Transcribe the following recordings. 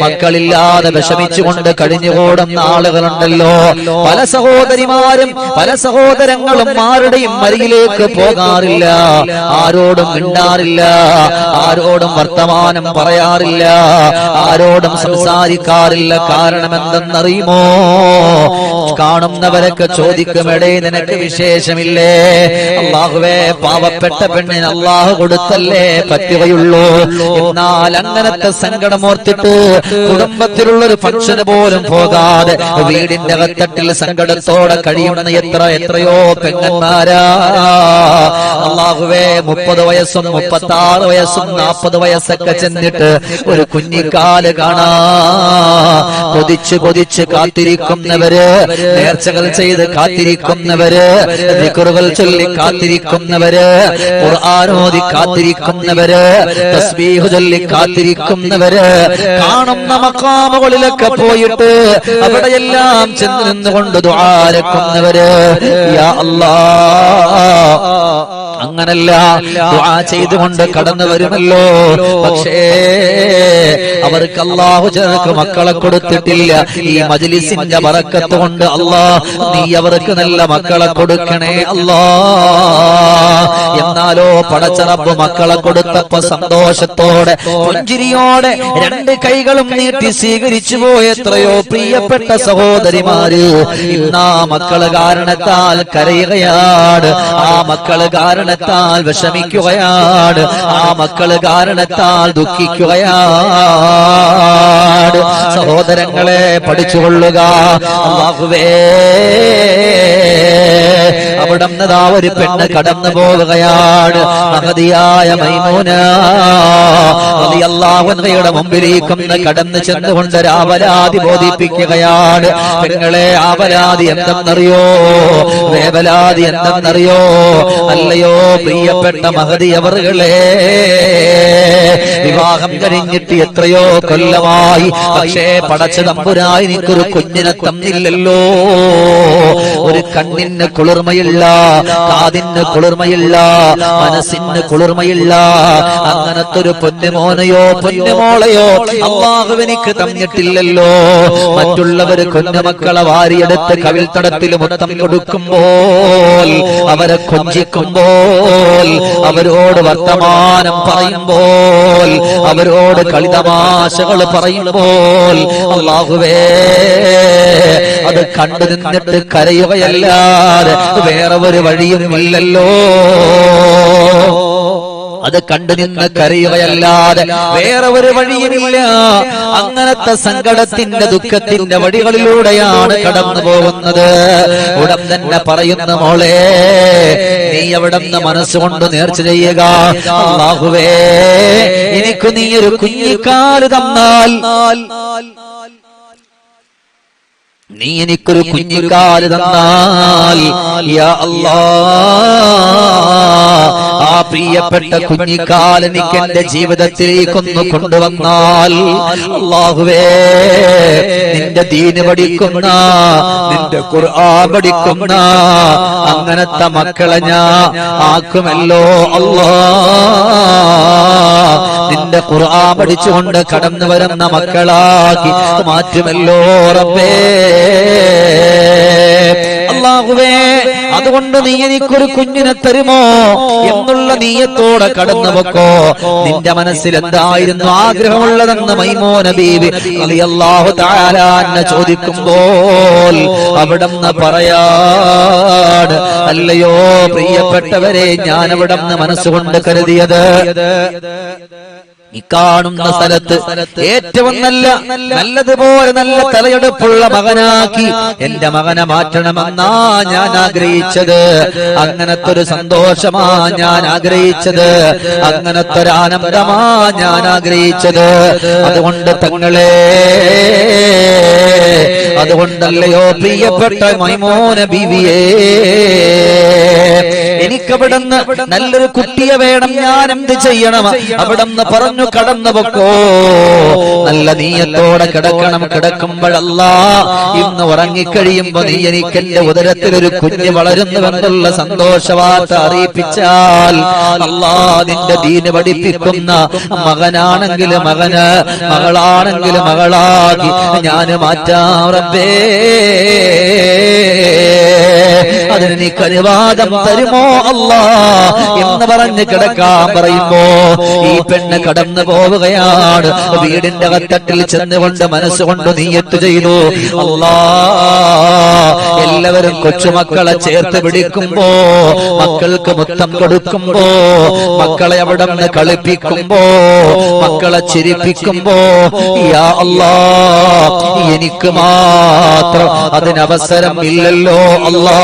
മക്കളില്ലാതെ വിഷമിച്ചുകൊണ്ട് കഴിഞ്ഞുകൂടുന്ന ആളുകളുണ്ടല്ലോ. പല സഹോദരിമാരും പല സഹോദരങ്ങളും ആരുടെയും മരിയിലേക്ക് പോകാറില്ല. ആരോടും മിണ്ടാറില്ല. ആരോടും വർത്തമാനം പറയാറില്ല. ആരോടും സംസാരിക്കാറില്ല. കാരണം എന്തെന്നറിയുമോ? കാണുന്നവരൊക്കെ ചോദിക്കുമെടേ നിനക്ക് വിശേഷമില്ലേ? അള്ളാഹുവേ പാവപ്പെട്ട പെണ്ണിന് അള്ളാഹു കൊടുത്തല്ലേ? പറ്റുകയുള്ളൂ. എന്നാൽ അങ്ങനത്തെ സങ്കടമോർത്തിട്ട് കുടുംബത്തിലുള്ള ഒരു ഫംഗ്ഷന് പോലും പോകാതെ വീടിന്റെ അകത്തട്ടിൽ സങ്കടത്തോടെ കഴിയുന്ന എത്ര എത്രയോ പെങ്ങന്മാരാ. അള്ളാഹുവേ മുപ്പത് വയസ്സും മുപ്പത്തി ആറ് വയസ്സും നാൽപ്പത് വയസ്സൊക്കെ ചെന്നിട്ട് ഒരു കുഞ്ഞിക്കാൽ കാണാ. കൊതിച്ച് കൊതിച്ച് കാത്തിരിക്കുന്നവര് നേർച്ചകൾ ചെയ്ത് കാത്തിരിക്കുന്നവര് ദിക്കുറുകൾ ചൊല്ലി കാത്തിരിക്കുന്നവര് ഖുർആാനോദി കാത്തിരിക്കുന്നവര് തസ്ബീഹ് ചൊല്ലി കാത്തിരിക്കുന്നവര് കാണുന്ന മക്കാമുകളിലൊക്കെ പോയിട്ട് അവിടെയെല്ലാം ചെന്ന് നിന്നുകൊണ്ട് ദ്വാരക്കുന്നവര് യാ അല്ലാ അങ്ങനല്ല. ദുആ ചെയ്തുകൊണ്ട് കടന്നു വരുമല്ലോ പക്ഷേ അവർക്ക് അള്ളാഹു ചേർക്ക് മക്കളെ കൊടുത്തിട്ടില്ല. ഈ മജ്ലിസിന്റെ ബറക്കത്ത് കൊണ്ട് അല്ലാ നീ അവർക്ക് നല്ല മക്കളെ കൊടുക്കണേ അല്ലാ എന്നാലോ പടച്ചറപ്പ് മക്കളെ കൊടുത്തപ്പോ സന്തോഷത്തോടെ പുഞ്ചിരിയോടെ രണ്ട് കൈകളും നീട്ടി സ്വീകരിച്ചു പോയ എത്രയോ പ്രിയപ്പെട്ട സഹോദരിമാര് ഇന്നാ മക്കൾ കാരണത്താൽ കരയുകയാണ്. ആ മക്കൾ കാരണത്താൽ വിഷമിക്കുകയാണ്. ആ മക്കൾ കാരണത്താൽ ദുഃഖിക്കുകയാണ്. സഹോദരങ്ങളെ പഠിച്ചുകൊള്ളുക. അള്ളാഹുവേ. അവിടെ നിന്നതാ ഒരു പെണ്ണ് കടന്നു പോവുകയാണ് മഹതിയായ മൈമൂന അള്ളാഹുയുടെ മുമ്പിലേക്കൊന്ന് കടന്നു ചെന്നുകൊണ്ട് രാവലാതി ബോധിപ്പിക്കുകയാണ്. പെങ്ങളെ ആവലാതി എന്തെന്നറിയോ? വേവലാതി എന്തെന്നറിയോ? അല്ലയോ പ്രിയപ്പെട്ട മഹതി അവറുകളെ വിവാഹം കഴിഞ്ഞിട്ട് എത്രയോ കൊല്ലമായി. പക്ഷേ പടച്ച തമ്പുരായി നിനക്കൊരു കുഞ്ഞിനെ തന്നില്ലല്ലോ. ഒരു കണ്ണിന് കുളിർമയില്ല കാതിന് കുളിർമയില്ല മനസ്സിന് കുളിർമയില്ല. അങ്ങനത്തെ ഒരു പൊന്നുമോനയോ പൊന്നുമോളയോ അമ്മാഹുവിനിക്ക് തന്നിട്ടില്ലല്ലോ. മറ്റുള്ളവര് കുഞ്ഞുമക്കളെ വാരിയെടുത്ത് കവിൽത്തടത്തിൽ മുത്തം കൊടുക്കുമ്പോൾ അവരെ കൊഞ്ചിക്കുമ്പോൾ അവരോട് വർത്തമാനം പറയുമ്പോൾ അവരോട് കളിതമാശകൾ പറയുമ്പോൾ അള്ളാഹുവേ അത് കണ്ടു നിന്നിട്ട് കരയുകയല്ലാതെ വേറെ ഒരു വഴിയും ഇല്ലല്ലോ. അത് കണ്ടു നിന്ന് കരയുകയല്ലാതെ വേറെ ഒരു വഴിയുമില്ല അങ്ങനത്തെ സങ്കടത്തിന്റെ ദുഃഖത്തിന്റെ വഴികളിലൂടെയാണ് കടന്നു പോകുന്നത്. ഉടൻ തന്നെ പറയുന്ന മോളെ നീ അവിടെ നിന്ന് മനസ്സുകൊണ്ട് നേർച്ച ചെയ്യുക. എനിക്ക് നീ ഒരു കുഞ്ഞിക്കാൽ തന്നാൽ. നീ എനിക്കൊരു കുഞ്ഞിക്കാൽ തന്നാൽ യാ അല്ലാ ആ പ്രിയപ്പെട്ട കുഞ്ഞിക്കാൽ എനിക്ക് എന്റെ ജീവിതത്തിലേക്കൊന്ന് കൊണ്ടുവന്നാൽ അള്ളാഹുവേ നിന്റെ ദീന് പഠിക്കുന്ന നിന്റെ ഖുർആ പഠിക്കുന്ന അങ്ങനത്തെ മക്കളെ ഞാ ആക്കുമല്ലോ അള്ളാ നിന്റെ ഖുർആ പഠിച്ചുകൊണ്ട് കടന്നു വരുന്ന മക്കളാക്കി മാറ്റുമല്ലോ റബ്ബേ. അള്ളാഹുവേ അതുകൊണ്ട് നീ എനിക്കൊരു കുഞ്ഞിനെ തരുമോ എന്നുള്ള നീയത്തോടെ കടന്നു പൊക്കോ. നിന്റെ മനസ്സിൽ എന്തായിരുന്നു ആഗ്രഹമുള്ളതെന്ന് മൈമോന ബീവി അള്ളാഹു താലാന്നെ ചോദിക്കുമ്പോൾ അവിടന്ന് പറയാട് അല്ലയോ പ്രിയപ്പെട്ടവരെ ഞാൻ അവിടന്ന് മനസ്സുകൊണ്ട് കരുതിയത് ഈ കാണുന്ന സ്ഥലത്ത് ഏറ്റവും നല്ല നല്ലതുപോലെ നല്ല തലയെടുപ്പുള്ള മകനാക്കി എന്റെ മകനെ മാറ്റണമെന്നാ ഞാൻ ആഗ്രഹിച്ചത്. അങ്ങനത്തെ ഒരു സന്തോഷമാ ഞാൻ ആഗ്രഹിച്ചത്. അങ്ങനത്തെ ഒരു ആനന്ദമാ ഞാൻ ആഗ്രഹിച്ചത്. അതുകൊണ്ട് തങ്ങളെ അതുകൊണ്ടല്ലയോ പ്രിയപ്പെട്ട മൈമോന ബിവിയെ എനിക്കവിടുന്ന് നല്ലൊരു കുട്ടിയെ വേണം ഞാൻ എന്ത് ചെയ്യണം? അവിടുന്ന് പറഞ്ഞു കടന്നു പൊക്കോ നല്ല നീയത്തോടെ കിടക്കണം കിടക്കുമ്പോഴല്ല ഇന്ന് ഉറങ്ങിക്കഴിയുമ്പോ നീ എനിക്ക് എന്റെ ഉദരത്തിൽ ഒരു കുഞ്ഞ് വളരുന്നുവെന്നുള്ള സന്തോഷവാർത്ത അറിയിപ്പിച്ചാൽ അല്ലാ നിന്റെ ദീന് പഠിപ്പിക്കുന്ന മകനാണെങ്കിൽ മകന് മകളാണെങ്കിൽ മകളാകി ഞാൻ മാറ്റാം. റബ്ബേ അതിന് നീ കരുവാദം തരുമോ അല്ലാ എന്ന് പറഞ്ഞ് കിടക്കാൻ പറയുമ്പോ ഈ പെണ്ണ് കടന്നു പോവുകയാണ്. വീടിന്റെ അകത്തട്ടിൽ ചെന്നുകൊണ്ട് മനസ്സുകൊണ്ട് നീയത്ത് ചെയ്തു. അല്ലാ എല്ലാവരും കൊച്ചുമക്കളെ ചേർത്ത് പിടിക്കുമ്പോ മക്കൾക്ക് മുത്തം കൊടുക്കുമ്പോ മക്കളെ അവിടെ നിന്ന് കളിപ്പിക്കുമ്പോ മക്കളെ ചിരിപ്പിക്കുമ്പോ യാ അല്ലാ എനിക്ക് മാത്രം അതിനവസരം ഇല്ലല്ലോ അല്ലാ.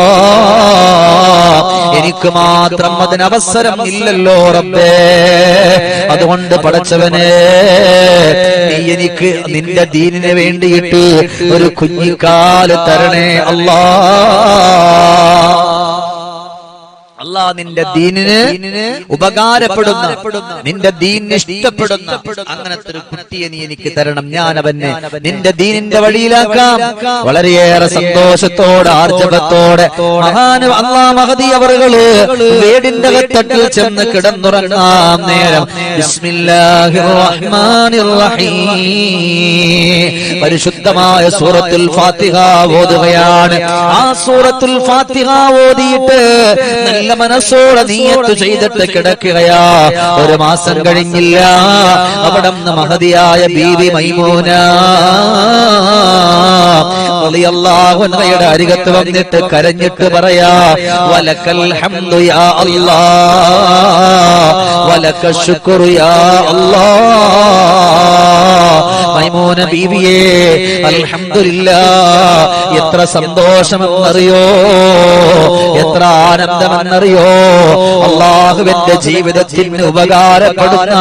എനിക്ക് മാത്രം അതിനവസരം ഇല്ലല്ലോ റബ്ബേ. അതുകൊണ്ട് പടച്ചവനെ നീ എനിക്ക് നിന്റെ ദീനിനെ വേണ്ടിയിട്ട് ഒരു കുഞ്ഞിക്കാൽ തരണേ അല്ലാ. അല്ലാ നിന്റെ ദീനിന് ഉപകാരപ്പെടുന്ന. നിന്റെ ദീനിന് ഇഷ്ടപ്പെടുന്ന. അങ്ങനത്തെ ഒരു കുട്ടിയെ നീ എനിക്ക് തരണം. ഞാൻ അവനെ നിന്റെ ദീനിന്റെ വഴിയിലാക്കാം. വളരെയേറെ സന്തോഷത്തോടെ ആർജവത്തോടെ മഹാന് അള്ളാ മഹതി അവറുകൾ വീടിന്റെ തട്ടിൽ ചെന്ന് കിടന്നുറങ്ങാം നേരം. പരിശുദ്ധമായ സൂറത്തുൽ ഫാത്തിഹ ഓതുകയാണ്. ആ സൂറത്തുൽ ഫാത്തിഹ ഓതിയിട്ട് നല്ല മനസ്സോടെ നീയത്ത് ചെയ്തിട്ട് കിടക്കുകയാ. ഒരു മാസം കഴിഞ്ഞില്ല. അവിടെ മഹതിയായ ബീവി മൈമൂന. യുടെ അരികത്ത് വന്നിട്ട് കരഞ്ഞിട്ട് പറയാ വലക്കൽ ഹംദുയാ അല്ലാ. അല്ലാ. മൈമൂന ബീവിയെ അൽഹംദുലില്ലാ എത്ര സന്തോഷമെന്നറിയോ? എത്ര ആനന്ദമെന്നറിയോ? അള്ളാഹുവിന്റെ ജീവിതത്തിന് ഉപകാരപ്പെടുന്ന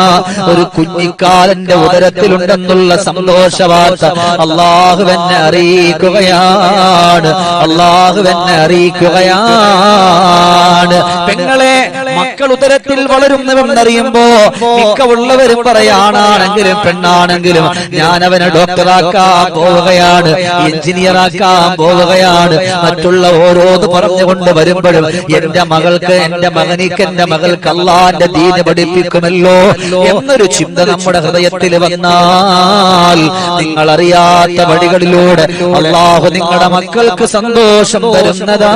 ഒരു കുഞ്ഞിക്കാലന്റെ ഉദരത്തിലുണ്ടെന്നുള്ള സന്തോഷവാർത്ത അള്ളാഹുവെന്നെ അറിയിക്കുകയാണ്. അള്ളാഹുവെന്നെ അറിയിക്കുകയാണ്. പെങ്ങളെ മക്കൾ ഉദരത്തിൽ വളരുന്നവെന്നറിയുമ്പോ മിക്ക ഉള്ളവരും പറയാണാണെങ്കിലും പെണ്ണാണെങ്കിലും ഞാൻ അവനെ ഡോക്ടറാക്കാൻ പോവുകയാണ് എഞ്ചിനീയറാക്കാൻ പോവുകയാണ്. മറ്റുള്ള ഓരോന്ന് പറഞ്ഞുകൊണ്ട് വരുമ്പോഴും എന്റെ മകൾക്ക് എന്റെ മകനിക്ക് എന്റെ മകൾക്ക് അല്ലാന്റെ ദീന് പഠിപ്പിക്കുമല്ലോ. എന്നൊരു ചിന്ത നമ്മുടെ ഹൃദയത്തിൽ വന്നാൽ നിങ്ങൾ അറിയാത്ത വഴികളിലൂടെ അള്ളാഹു നിങ്ങളുടെ മക്കൾക്ക് സന്തോഷം തരുന്നതാണ്.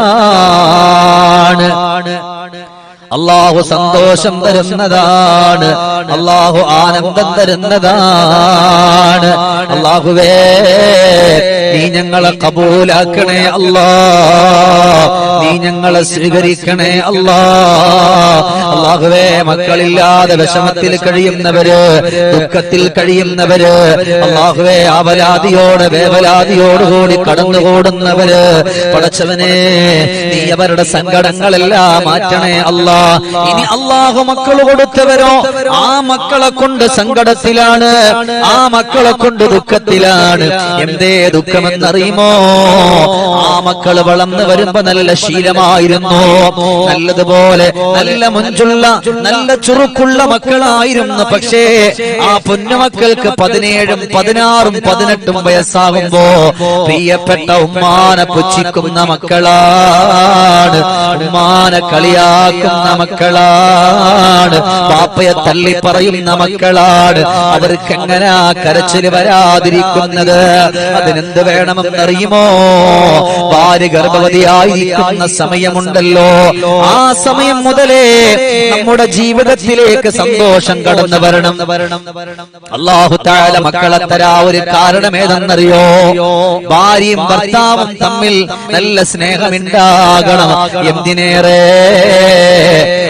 അള്ളാഹു സന്തോഷം തരുന്നതാണ്. അള്ളാഹു ആനന്ദം തരുന്നതാണ്. അള്ളാഹുവേ നീ ഞങ്ങളെ കബൂലാക്കണേ അല്ലാ. നീ ഞങ്ങളെ സ്വീകരിക്കണേ അല്ലാ. അള്ളാഹുവേ മക്കളില്ലാതെ വിഷമത്തിൽ കഴിയുന്നവര് ദുഃഖത്തിൽ കഴിയുന്നവര് അള്ളാഹുവേ ആവലാതിയോടെ വേവലാതിയോടുകൂടി കടന്നുകൂടുന്നവര്. പടച്ചവനെ നീ അവരുടെ സങ്കടങ്ങളെല്ലാം മാറ്റണേ അല്ലാ. ഇനി അള്ളാഹു മക്കൾ കൊടുത്തവരോ? ആ മക്കളെ കൊണ്ട് സങ്കടത്തിലാണ്. ആ മക്കളെ കൊണ്ട് ദുഃഖത്തിലാണ്. എന്തേ ദുഃഖമെന്നറിയുമോ? ആ മക്കൾ വളർന്നു വരുമ്പോ നല്ല ശീലമായിരുന്നു. നല്ലതുപോലെ നല്ല മുഞ്ചുള്ള നല്ല ചുറുക്കുള്ള മക്കളായിരുന്നു. പക്ഷേ ആ പൊന്നുമക്കൾക്ക് പതിനേഴും പതിനാറും പതിനെട്ടും വയസ്സാകുമ്പോ പ്രിയപ്പെട്ട ഉമ്മാനെ പുച്ഛിക്കുന്ന മക്കളാണ്. ഉമ്മാനെ കളിയാക്കുന്ന മക്കളാണ്. പാപ്പയെ തള്ളി പറയുന്ന മക്കളാണ്. അവർക്ക് എങ്ങനെ കരച്ചിൽ വരാതിരിക്കുന്നത്? അതിനെന്ത് വേണമെന്നറിയുമോ? ഭാര്യ ഗർഭവതിയായിരിക്കുന്ന സമയമുണ്ടല്ലോ. ആ സമയം മുതലേ നമ്മുടെ ജീവിതത്തിലേക്ക് സന്തോഷം കടന്നു വരണം. അള്ളാഹു താല മക്കളെ തരാ ഒരു കാരണം ഏതെന്നറിയോ ഭാര്യയും ഭർത്താവും തമ്മിൽ നല്ല സ്നേഹമുണ്ടാകണം. എന്തിനേറെ?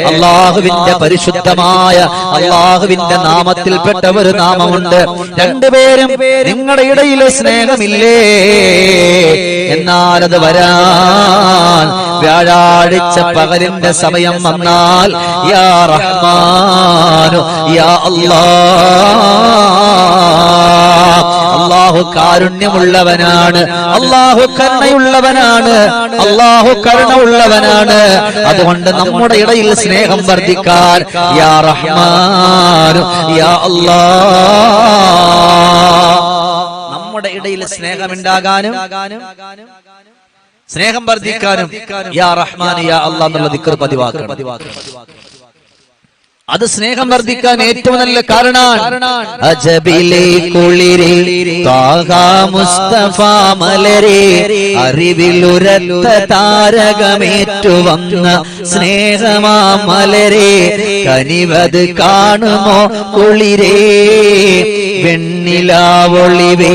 അള്ളാഹുവിന്റെ പരിശുദ്ധമായ അള്ളാഹുവിന്റെ നാമത്തിൽപ്പെട്ട ഒരു നാമമുണ്ട്. രണ്ടുപേരും നിങ്ങളുടെ ഇടയിൽ സ്നേഹമില്ലേ? എന്നാൽ അത് വരാൻ വ്യാഴാഴ്ച പകലിന്റെ സമയം വന്നാൽ യാ റഹ്മാനു യാ അല്ലാ അള്ളാഹു കാരുണ്യമുള്ളവനാണ്. അള്ളാഹു കരുണയുള്ളവനാണ്. അള്ളാഹു കരുണ ഉള്ളവനാണ് അതുകൊണ്ട് നമ്മുടെ ഇടയിൽ സ്നേഹം വർദ്ധിക്കാൻ യാ റഹ്മാൻ യാ അല്ലാ. നമ്മുടെ ഇടയിൽ സ്നേഹമുണ്ടാകാനും സ്നേഹം വർദ്ധിക്കാനും യാ റഹ്മാൻ യാ അള്ളാഹ് എന്നുള്ള ദിക്കർ പതിവാക്കണം. അത് സ്നേഹം വർദ്ധിക്കാൻ ഏറ്റവും നല്ല കാരണമാണ് അജബിലെ കുളിരി മുസ്തഫ മലരെ അറിവിലുരത്ത താരകമേറ്റു വന്ന സ്നേഹമാ മലരെ കനിവത് കാണുമോ കുളിരേ? വെണ്ണിലാവൊളിവേ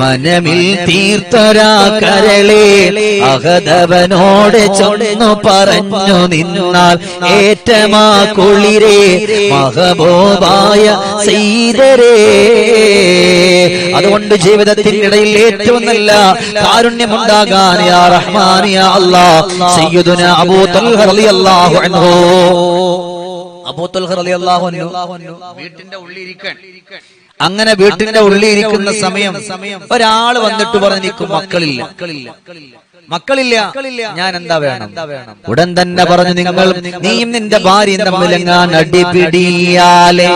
മനമിൽ തീർത്തൊരാ കരളെ അഹദവനോട് ചൊന്നു പറഞ്ഞു നിന്നാൽ ഏറ്റമാ കുളിരേ. മഹബോബായ സീതരേ. അതുകൊണ്ട് ജീവിതത്തിനിടയിൽ ഏറ്റവും നല്ല കാരുണ്യമുണ്ടാകാൻ യാ റഹ്മാൻ യാ അല്ലാഹ് സയ്യിദുന അബൂ തൽഹ റളിയല്ലാഹു അൻഹു. അബൂ തൽഹ റളിയല്ലാഹു അൻഹു. വീട്ടിന്റെ ഉള്ളിലിരിക്കാൻ. അങ്ങനെ വീട്ടിന്റെ ഉള്ളിൽ ഇരിക്കുന്ന സമയം ഒരാൾ വന്നിട്ട് പറഞ്ഞു നിൽക്കും മക്കളില്ല മക്കളില്ല. ഞാൻ എന്താ വേണം? ഉടൻ തന്നെ പറഞ്ഞു നിങ്ങൾ നീയും നിന്റെ ഭാര്യയും തമ്മിലെങ്ങാൻ അടിപിടിയാലേ.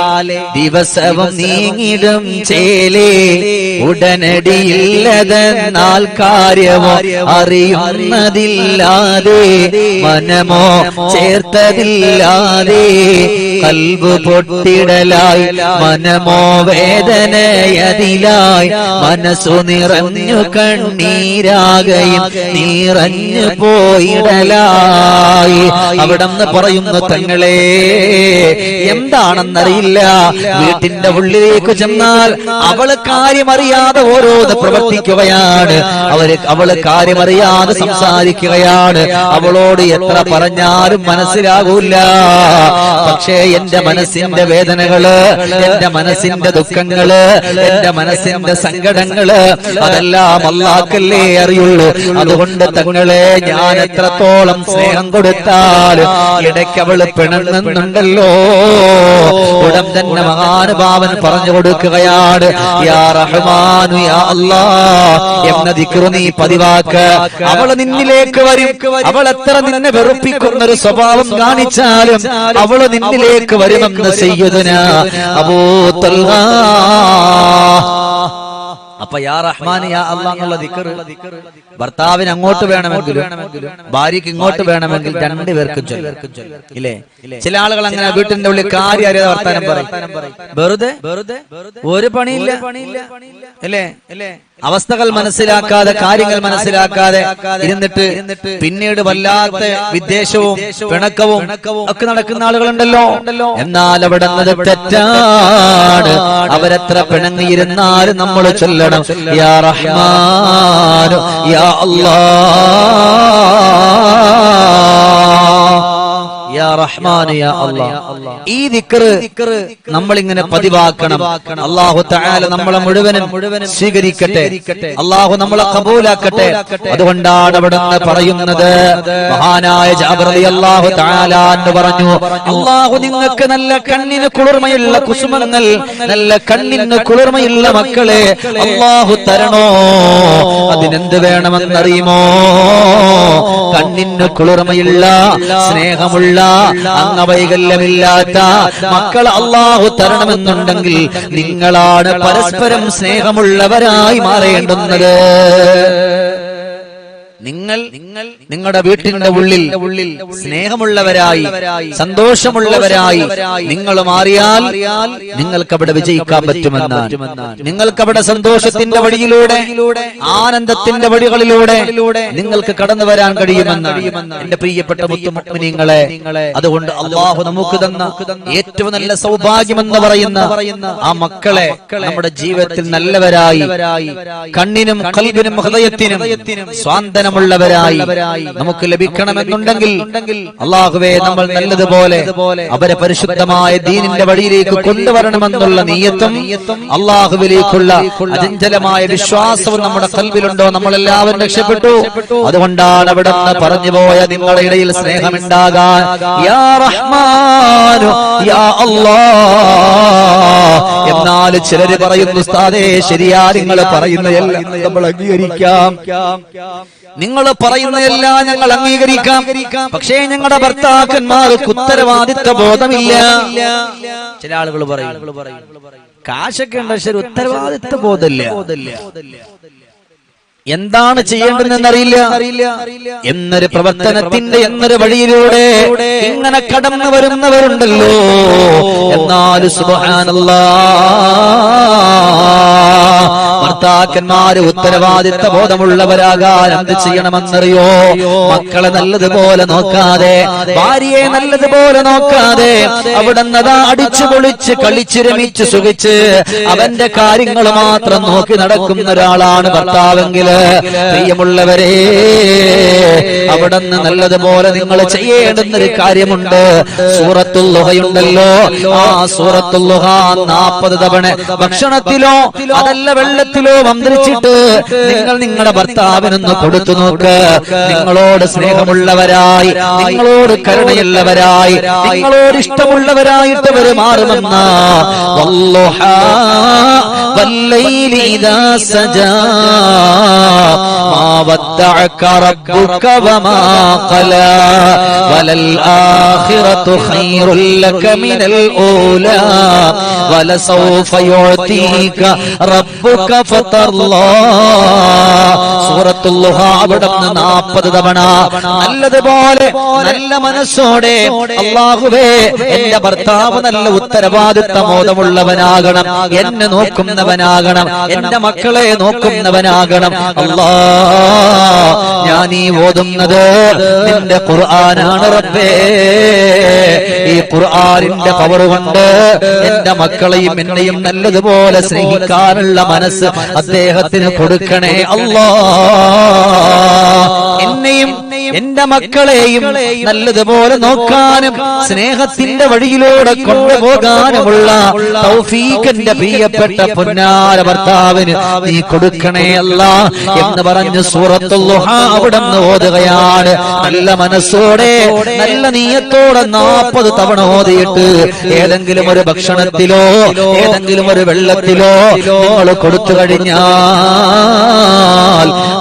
ദിവസവും നീങ്ങിടും ചേലേ. ഉടനടിയില്ലതെന്നാൽ കാര്യമോ അറിയുന്നതില്ലാതെ. മനമോ ചേർത്തതില്ലാതെ. കൽവ് പൊട്ടിടലായി. മനമോ വേദനയതിലായി. മനസ്സു നിറഞ്ഞു കണ്ണീരാകയും നിറഞ്ഞു പോയിടലായി. അവിടെന്ന് പറയുന്ന തങ്ങളെ എന്താണെന്നറിയില്ല. വീട്ടിന്റെ ഉള്ളിലേക്ക് ചെന്നാൽ അവൾ കാര്യമറിയാതെ ഓരോന്ന് പ്രവർത്തിക്കുകയാണ്. അവർ അവൾ കാര്യമറിയാതെ സംസാരിക്കുകയാണ്. അവളോട് എത്ര പറഞ്ഞാലും മനസ്സിലാകൂല പക്ഷേ എന്റെ മനസ്സിന്റെ വേദനകൾ എന്റെ മനസ്സിന്റെ ദുഃഖങ്ങൾ എന്റെ മനസ്സിന്റെ സങ്കടങ്ങൾ അതെല്ലാം അല്ലാക്കല്ലേ അറിയുള്ളൂ. അതുകൊണ്ട് തങ്ങളെ ഞാൻ എത്രത്തോളം സ്നേഹം കൊടുത്താൽ ഇടയ്ക്ക് അവൾ പിണങ്ങുന്നുണ്ടല്ലോ. ഉടൻ തന്നെ മഹാനുഭാവൻ പറഞ്ഞു കൊടുക്കുകയാണ്. യാ റഹ്മാനു യാ എന്ന ദിക്റു നീ പതിവാക്ക്. അവൾ നിന്നിലേക്ക് വരും. അവൾ എത്ര നിന്നെ വെറുപ്പിക്കുന്ന ഒരു സ്വഭാവം കാണിച്ചാലും അവൾ നിന്നിലേക്ക് വരുമെന്ന് ചെയ്യുന്നതിന് അബൂ അപ്പൊ യാ റഹ്മാൻ യാ അള്ളാന്നുള്ള ദിക്കർ ഭർത്താവിന് അങ്ങോട്ട് വേണമെങ്കിലും ഭാര്യക്ക് ഇങ്ങോട്ട് വേണമെങ്കിൽ രണ്ടുപേർക്കും ഇല്ലേ? ചില ആളുകൾ അങ്ങനെ വീട്ടിന്റെ ഉള്ളിൽ കാര്യം അറിയാതെ വർത്താനം പറയും. വെറുതെ? വെറുതെ ഒരു പണിയില്ല. പണിയില്ല അല്ലേ അല്ലേ അവസ്ഥകൾ മനസ്സിലാക്കാതെ കാര്യങ്ങൾ മനസ്സിലാക്കാതെ ഇരുന്നിട്ട് പിന്നീട് വല്ലാത്ത വിദ്വേഷവും പിണക്കവും ഒക്കെ നടക്കുന്ന ആളുകളുണ്ടല്ലോ. എന്നാൽ അവിടെ തെറ്റാണ്. അവരെത്ര പിണങ്ങിയിരുന്നാലും നമ്മൾ ചൊല്ലണം. യാ റഹ്മാൻ യാ അല്ലാ ഈ ദിക്കറ് നമ്മൾ ഇങ്ങനെ പതിവാക്കണം. അള്ളാഹു തആല നമ്മളെ മുഴുവനും സ്വീകരിക്കട്ടെ. അള്ളാഹു നമ്മളെ കബൂലാക്കട്ടെ. അതുകൊണ്ടാണ് അവിടെ പറയുന്നത്. മഹാനായ ജാബർ റളിയല്ലാഹു തആല എന്ന് പറഞ്ഞു. അള്ളാഹു നിങ്ങൾക്ക് നല്ല കണ്ണിന് കുളിർമയുള്ള കുസുമങ്ങൾ നല്ല കണ്ണിന് കുളിർമയുള്ള മക്കളെ അള്ളാഹു തരണോ? അതിനെന്ത് വേണമെന്നറിയുമോ? കണ്ണിന് കുളിർമയുള്ള സ്നേഹമുള്ള അംഗവൈകല്യമില്ലാത്ത മക്കൾ അള്ളാഹു തരണമെന്നുണ്ടെങ്കിൽ നിങ്ങളാണ് പരസ്പരം സ്നേഹമുള്ളവരായി മാറേണ്ടുന്നത്. നിങ്ങൾ നിങ്ങൾ നിങ്ങളുടെ വീട്ടിന്റെ ഉള്ളിൽ ഉള്ളിൽ സ്നേഹമുള്ളവരായി സന്തോഷമുള്ളവരായി നിങ്ങൾ മാറിയാൽ നിങ്ങൾക്ക് അവിടെ വിജയിക്കാൻ പറ്റുമെന്ന് നിങ്ങൾക്ക് അവിടെ സന്തോഷത്തിന്റെ വഴിയിലൂടെ ആനന്ദത്തിന്റെ വഴികളിലൂടെ നിങ്ങൾക്ക് കടന്നു വരാൻ കഴിയുമെന്ന് എന്റെ പ്രിയപ്പെട്ട മുത്തുമുക്മിനിങ്ങളെ അതുകൊണ്ട് അള്ളാഹു നമുക്ക് തന്ന ഏറ്റവും നല്ല സൗഭാഗ്യമെന്ന് പറയുന്ന ആ മക്കളെ നമ്മുടെ ജീവിതത്തിൽ നല്ലവരായി കണ്ണിനും കൽവിനും ഹൃദയത്തിനും സ്വാന്തന സ്വാന്തമുള്ളവരായി നമുക്ക് ലഭിക്കണമെന്നുണ്ടെങ്കിൽ അള്ളാഹുവെ നമ്മൾ നല്ലതുപോലെ അവരെ പരിശുദ്ധമായ ദീനിന്റെ വഴിയിലേക്ക് കൊണ്ടുവരണമെന്നുള്ള നീയത്തും അള്ളാഹുവിലേക്കുള്ള അചഞ്ചലമായ വിശ്വാസവും നമ്മുടെ കൽവിലുണ്ടോ? നമ്മളെല്ലാവരും രക്ഷപ്പെട്ടു. അതുകൊണ്ടാണ് അവിടെ നിന്ന് പറഞ്ഞു പോയ നിങ്ങളുടെ ഇടയിൽ സ്നേഹമുണ്ടാകാൻ. യാ റഹ്മാനു യാ അല്ലാ എന്നാൽ ചിലര് പറയുന്നു ഉസ്താദേ ശരിയാ നിങ്ങൾ പറയുന്നതെല്ലാം നമ്മൾ അംഗീകരിക്കാം. നിങ്ങൾ പറയുന്നതെല്ലാം ഞങ്ങൾ അംഗീകരിക്കാം. പക്ഷേ ഞങ്ങളുടെ ഭർത്താക്കന്മാർക്ക് ഉത്തരവാദിത്വ ബോധമില്ല. ചില ആളുകൾ പറയും കാശൊക്കെ ഉണ്ട് പക്ഷെ ഉത്തരവാദിത്വ ബോധമില്ല. എന്താണ് ചെയ്യേണ്ടതെന്ന് അറിയില്ല എന്നൊരു പ്രവർത്തനത്തിന്റെ എന്നൊരു വഴിയിലൂടെ ഇങ്ങനെ കടന്നു വരുന്നവരുണ്ടല്ലോ. എന്നാൽ സുബാനല്ലാ ഭർത്താക്കന്മാര് ഉത്തരവാദിത്ത ബോധമുള്ളവരാകാൻ എന്ത് ചെയ്യണമെന്നറിയോ? മക്കളെ നല്ലതുപോലെ നോക്കാതെ ഭാര്യയെ നല്ലതുപോലെ നോക്കാതെ അവിടെ നിന്നതാ അടിച്ചു പൊളിച്ച് കളിച്ച് രമിച്ച് സുഖിച്ച് അവന്റെ കാര്യങ്ങൾ മാത്രം നോക്കി നടക്കുന്ന ഒരാളാണ് ഭർത്താവെങ്കിൽ പ്രിയമുള്ളവരെ അവിടെ നിന്ന് നല്ലതുപോലെ നിങ്ങൾ ചെയ്യേണ്ടുന്നൊരു കാര്യമുണ്ട്. സൂറത്തുള്ളുഹയുണ്ടല്ലോ ആ സൂറത്തുള്ളുഹ നാപ്പത് തവണ ഭക്ഷണത്തിലോ അതല്ല വെള്ളത്തിലോ മന്ത്രിച്ചിട്ട് നിങ്ങൾ നിങ്ങളുടെ ഭർത്താവിനൊന്ന് കൊടുത്തു നോക്ക്. നിങ്ങളോട് സ്നേഹമുള്ളവരായി നിങ്ങളോട് കരുണയുള്ളവരായി നിങ്ങളോട് ഇഷ്ടമുള്ളവരായിട്ട് വരെ മാറുമെന്ന വല്ലൈലി സജാ. മാ വദ്ദഅക റബ്ബുക വമാ ഖലാ വലൽആഖിറതു ഖൈറുൽ ലക മിനൽ ഊലാ വലസൗഫ യുഅതീക റബ്ബുക ഫതർലാ സൂറത്തുൽ ലുഹ അവിടുന്ന് 40 തവണ നല്ലതുപോലെ നല്ല മനസ്സോടെ അള്ളാഹുവേ എന്റെ ഭർത്താവ് നല്ല ഉത്തരവാദിത്ത ബോധമുള്ളവനാകണം എന്നെ നോക്കുന്നവനാകണം എന്റെ മക്കളെ നോക്കുന്നവനാകണം. അല്ലാ ഞാൻ ഈ ഓതുന്നത് നിന്റെ ഖുർആനാണ് റബ്ബേ. ഈ ഖുർആനിന്റെ പവർ കൊണ്ട് എന്റെ മക്കളെയും എന്നെയും നല്ലതുപോലെ സ്നേഹിക്കാനുള്ള മനസ്സ് അദ്ദേഹത്തിന് കൊടുക്കണേ അല്ലാ എന്നെയും എന്റെ മക്കളെയും നല്ലതുപോലെ നോക്കാനും സ്നേഹത്തിന്റെ വഴിയിലൂടെ കൊണ്ടുപോകാനുമുള്ള തൗഫീഖിന്റെ പ്രിയപ്പെട്ട പൊന്നാര ഭർത്താവിന് നീ കൊടുക്കണേ അല്ല എന്ന് പറഞ്ഞ് സൂറത്തുള്ളുഹ അവിടെ നിന്ന് ഓതുകയാണ്. നല്ല മനസ്സോടെ നല്ല നീയത്തോടെ നാൽപ്പത് തവണ ഓതിയിട്ട് ഏതെങ്കിലും ഒരു ഭക്ഷണത്തിലോ ഏതെങ്കിലും ഒരു വെള്ളത്തിലോ നിങ്ങൾ കൊടുത്തു കഴിഞ്ഞാൽ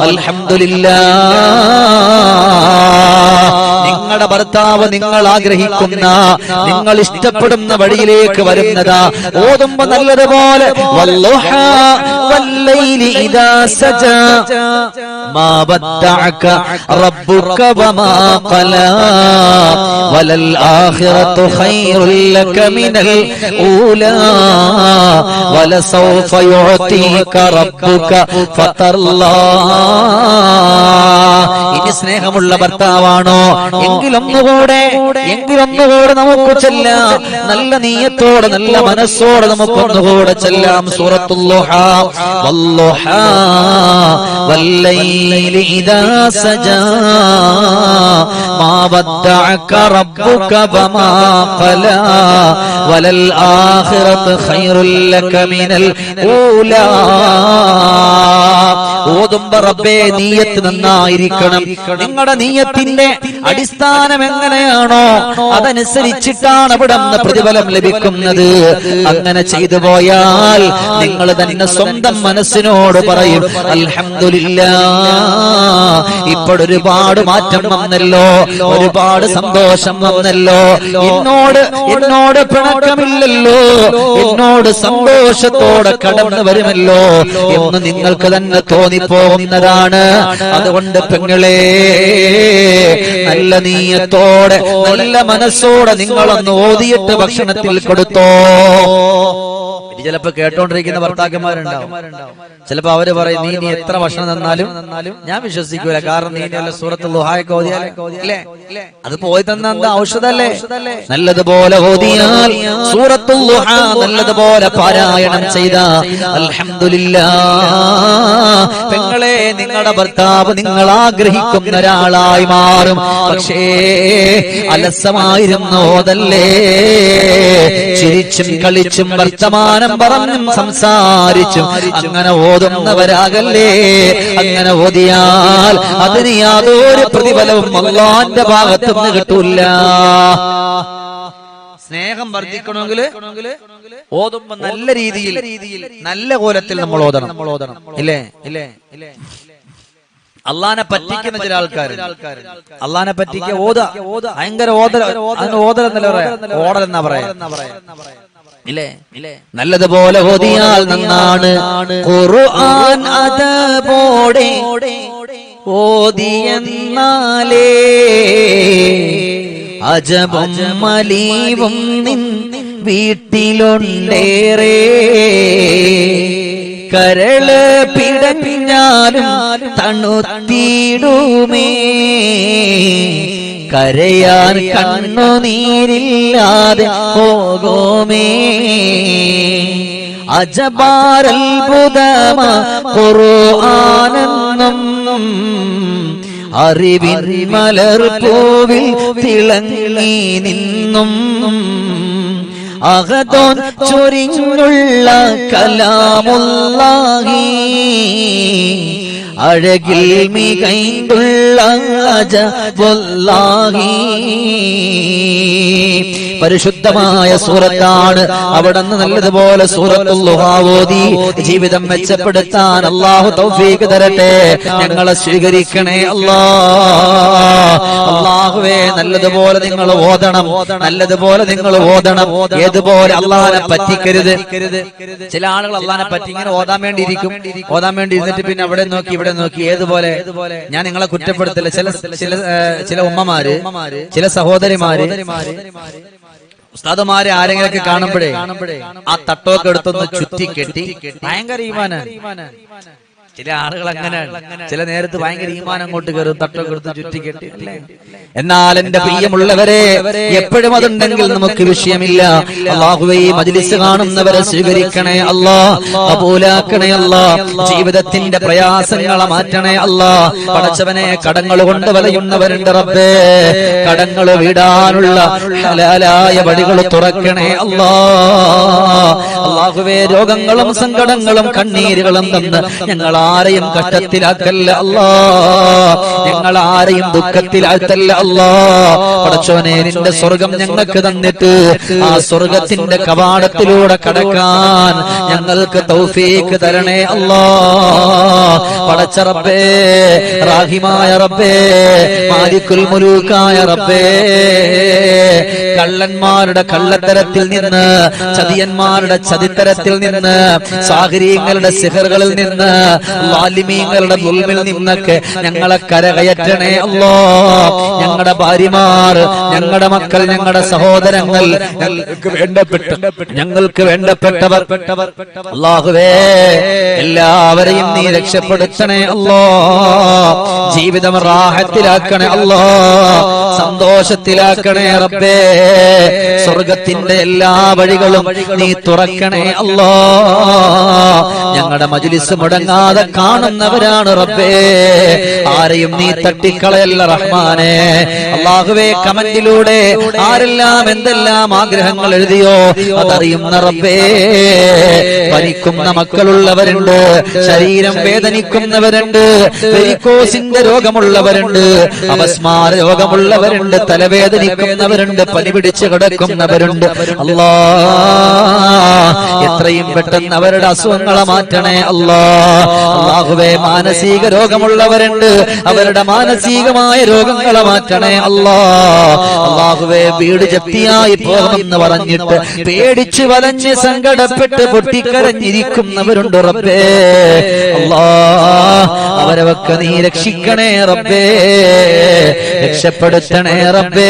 അൽഹംദുലില്ലാ നിങ്ങളുടെ ഭർത്താവ് നിങ്ങൾ ആഗ്രഹിക്കുന്ന നിങ്ങൾ ഇഷ്ടപ്പെടുന്ന വഴിയിലേക്ക് വരുന്നതാ. ഓതുമ്പോ നല്ലതുപോലെ സജാ ഇനി സ്നേഹമുള്ള ഭർത്താവാണോ? എങ്കിലൊന്നുകൂടെ എങ്കിലൊന്നുകൂടെ നമുക്ക് ചെല്ലാം. നല്ല നീയത്തോടെ നല്ല മനസ്സോടെ നമുക്കൊന്നുകൂടെ ചെല്ലാം. സൂറത്തുല്ലുഹ വല്ലുഹ വല്ലൈലി ഇദാ സജാ. മാ വദ്ദഅക റബ്ബുക വമാ ഖലാ വലൽ ഖൈറുൽ ലക മിനൽ ഊലാ. ഓതുമ്പോ റബ്ബേ നീയത്ത് നന്നായിരിക്കണം. നിങ്ങളുടെ നീയത്തിന്റെ അടിസ്ഥാനം എങ്ങനെയാണോ അതനുസരിച്ചിട്ടാണ് അവിടെ പ്രതിഫലം ലഭിക്കുന്നത്. അങ്ങനെ ചെയ്തു പോയാൽ നിങ്ങൾ തന്നെ സ്വന്തം മനസ്സിനോട് പറയും അലഹമില്ല ഇപ്പോഴൊരുപാട് മാറ്റം വന്നല്ലോ ഒരുപാട് സന്തോഷം വന്നല്ലോ. എന്നോട് എന്നോട് പിണക്കമില്ലല്ലോ എന്നോട് സന്തോഷത്തോടെ കടന്നു വരുമല്ലോ എന്ന് നിങ്ങൾക്ക് തന്നെ തോന്നിപ്പോകുന്നതാണ് അതുകൊണ്ട് പെങ്ങളെ നല്ല നീയത്തോടെ നല്ല മനസ്സോടെ നിങ്ങളൊന്ന് ഓതിയിട്ട് ഭക്ഷണത്തിൽ കൊടുത്തോ. ഇത് ചിലപ്പോ കേട്ടോണ്ടിരിക്കുന്ന ഭർത്താക്കന്മാരുണ്ടാവും. ചിലപ്പോ അവർ പറയും നീ നീ എത്ര ഭക്ഷണം തന്നാലും ഞാൻ വിശ്വസിക്കൂല. കാരണം നീ നല്ല സൂറത്ത് ലുഹായൊക്കെ ഓതിയാലേ? ഇല്ലേ? അത് പോയി തന്ന എന്താ ഔഷധല്ലേ? നല്ലതുപോലെ ഓതിയാൽ സൂറത്തു നല്ലതുപോലെ പാരായണം ചെയ്ത. പെങ്ങളെ നിങ്ങളുടെ ഭർത്താവ് നിങ്ങൾ ആഗ്രഹിക്കുന്ന ഒരാളായി മാറും. പക്ഷേ അലസമായിരുന്ന ഓതല്ലേ ചിരിച്ചും കളിച്ചും വർത്തമാനം പറഞ്ഞും സംസാരിച്ചും അങ്ങനെ ഓതുന്നവരാകല്ലേ? അങ്ങനെ ഓതിയാൽ അതിന് യാതൊരു പ്രതിഫലവും അള്ളാന്റെ ഭാഗത്തുനിന്ന് കിട്ടൂല. സ്നേഹം വർദ്ധിക്കണമെങ്കിൽ ഓതുമ്പോ നല്ല രീതിയിൽ നല്ല കോലത്തിൽ നമ്മൾ ഓതണം. നമ്മൾ ഓതണം ഇല്ലേ? ഇല്ലേ ഇല്ലേ അള്ളാനെ പറ്റിക്കുന്ന ചില ആൾക്കാർ അള്ളാനെ പറ്റിക്ക ഓത ഭയങ്കര അതിന് എന്നല്ലേ പറയാ? ഓടൽ എന്നാ പറയാ? നല്ലതുപോലെ ഓതിയാൽ നന്നാണ്. ഖുർആൻ അതോടെ ഓതിയെന്നാലേ അജബും മലീവും നിൻ വീട്ടിലുണ്ടേറെ. കരൾ പിടഞ്ഞാലും തണുത്തിടുമേ. കരയാൻ കണ്ണു കണ്ണുനീരില്ലാതെ പോകുമേ. അജബാരത്ഭുതമ ഖുർആനെന്നും അറിവിൻ പോവിൽ തിളങ്ങി നിന്നും അകതോൻ ചൊരിഞ്ഞുള്ള കലാമുല്ലാഹി. അഴകിൽ മികൈന്തുള്ള പരിശുദ്ധമായ സൂറത്താണ് അവിടെ നിന്ന് നല്ലതുപോലെ സൂറത്തുള്ളുഹാവോദി ജീവിതം മെച്ചപ്പെടുത്താൻ അള്ളാഹു തൗഫീക്ക് തരട്ടെ. ഞങ്ങളെ സ്വീകരിക്കണേ അല്ലാ. അള്ളാഹുവേ നല്ലതുപോലെ നിങ്ങൾ ഓതണം. നല്ലതുപോലെ നിങ്ങൾ ഓതണം. ഏതുപോലെ അള്ളാഹനെ പറ്റിക്കരുത്. ചില ആളുകൾ അള്ളാഹനെ പറ്റി ഇങ്ങനെ ഓതാൻ വേണ്ടിയിരിക്കും. ഓതാൻ വേണ്ടി ഇരുന്നിട്ട് പിന്നെ അവിടെ നോക്കി ഇവിടെ നോക്കി ഏതുപോലെ ഞാൻ നിങ്ങളെ കുറ്റപ്പെടുത്തില്ല ചില ചില ചില ഉമ്മമാര് ചില സഹോദരിമാര് ഉസ്താദുമാരെ ആരെങ്കിലൊക്കെ കാണുമ്പോഴേ ആ തട്ടോക്കെ എടുത്തൊന്ന് ചുറ്റി കെട്ടി ഭയങ്കര ചില ആളുകൾ അങ്ങനെയാണ്. ചില നേരത്ത് ഭയങ്കര ഈമാനം അങ്ങോട്ട് കയറും തട്ടൊക്കെ എടുത്ത് ചുറ്റി കെട്ടി അല്ലേ എന്നാൽ എന്റെ പ്രിയമുള്ളവരെ എപ്പോഴും അതുണ്ടെങ്കിൽ നമുക്ക് വിഷയമില്ല. അള്ളാഹുവേ മജ്ലിസ് കാണുന്നവരെ സ്വീകരിക്കണേ അല്ലാ. കബൂലാക്കണേ അല്ലാ. ജീവിതത്തിന്റെ പ്രയാസങ്ങളെ മാറ്റണേ അല്ലാ. പടച്ചവനെ കടങ്ങൾ കൊണ്ട് വലയുന്നവരുണ്ട് റബ്ബേ. കടങ്ങൾ വിടാനുള്ള ഹലാലായ വഴികൾ തുറക്കണേ അല്ലാ. അള്ളാഹുവേ രോഗങ്ങളും സങ്കടങ്ങളും കണ്ണീരുകളും തന്ന് ഞങ്ങൾ ആരെയും കഷ്ടത്തിലാക്കല്ല അല്ലാ. ഞങ്ങൾ ആരെയും ദുഃഖത്തിലാക്കല്ല അല്ലാ. പടച്ചോനെ നിന്റെ സ്വർഗം ഞങ്ങൾക്ക് തന്നിട്ട് ആ സ്വർഗത്തിന്റെ കവാടത്തിലൂടെ കടക്കാൻ ഞങ്ങൾക്ക് തൗഫീക്ക് തരണേ അല്ലാ. പടച്ച റബ്ബേ റാഹിമായ റബ്ബേ മാലിക്കുൽ മുലൂക്കായ റബ്ബേ. കള്ളന്മാരുടെ കള്ളത്തരത്തിൽ നിന്ന് ചതിയന്മാരുടെ ചതിത്തരത്തിൽ നിന്ന് സാഹരീയങ്ങളുടെ സിഹറുകളിൽ നിന്ന് വാലിമീങ്ങളുടെ ദുൽമിൽ നിന്നൊക്കെ ഞങ്ങളെ കരകയറ്റണേ അല്ലോ. ഞങ്ങളുടെ ഭാര്യമാർ ഞങ്ങളുടെ മക്കൾ ഞങ്ങളുടെ സഹോദരങ്ങൾ ഞങ്ങൾക്ക് വേണ്ടപ്പെട്ട ഞങ്ങൾക്ക് വേണ്ടപ്പെട്ടവർ. അള്ളാഹുവേ എല്ലാവരെയും നീ രക്ഷപ്പെടുത്തണേ അല്ലോ. ജീവിതം റാഹത്തിലാക്കണേ അല്ലോ. സന്തോഷത്തിലാക്കണേ റബ്ബേ. സ്വർഗത്തിന്റെ എല്ലാ വഴികളും നീ തുറക്കണേ അല്ലോ. ഞങ്ങളുടെ മജ്ലിസ് മുടങ്ങാതെ കാണുന്നവരാണ് റബ്ബേ. ആരെയും നീ തട്ടിക്കളയല്ല റഹ്മാനെ. അള്ളാഹുവേ കമന്റിലൂടെ ആരെല്ലാം എന്തെല്ലാം ആഗ്രഹങ്ങൾ എഴുതിയോ അതറിയുന്ന റബ്ബേ. പനിക്കുന്ന മക്കളുള്ളവരുണ്ട് ശരീരം വേദനിക്കുന്നവരുണ്ട് വെരിക്കോസിന്റെ രോഗമുള്ളവരുണ്ട് അപസ്മാര രോഗമുള്ളവരുണ്ട് തലവേദനിക്കുന്നവരുണ്ട്. പനി പിടിച്ച് കിടക്കുന്നവരുണ്ട്. അല്ലാ എത്രയും പെട്ടെന്ന് അവരുടെ അസുഖങ്ങളെ മാറ്റണേ അല്ലാ. അള്ളാഹുവേ മാനസിക രോഗമുള്ളവരുണ്ട്. അവരുടെ മാനസികമായ രോഗങ്ങളെ മാറ്റണേ അല്ലാ. അള്ളാഹുവേ വീട് ജപ്തിയായി പോകുമെന്ന് പറഞ്ഞിട്ട് പേടിച്ചു വലഞ്ഞ് സങ്കടപ്പെട്ട് പൊട്ടിക്കരഞ്ഞിരിക്കുന്നവരുണ്ട് റബ്ബേ. അല്ലാ അവരവൊക്കെ നീ രക്ഷിക്കണേ റബ്ബേ. രക്ഷപ്പെടുത്തണേ റബ്ബേ.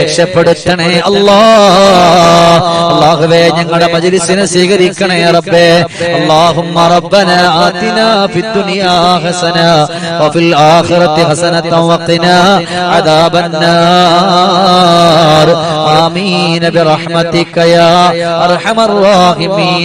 രക്ഷപ്പെടുത്തണേ. അല്ലാ. അള്ളാഹുവേ ഞങ്ങളുടെ മജ്ലിസിനെ സ്വീകരിക്കണേ റബ്ബേ. അല്ലാഹുമ്മ റബ്ബനാ ആതിനാ ഫിദ്ദുനിയാ ഹസന വഫിൽ ആഖിറതി ഹസനത വഖിനാ അദാബന്നാർ ആമീൻ. ബിറഹ്മതിക യാ അർഹമർ റഹീമീൻ.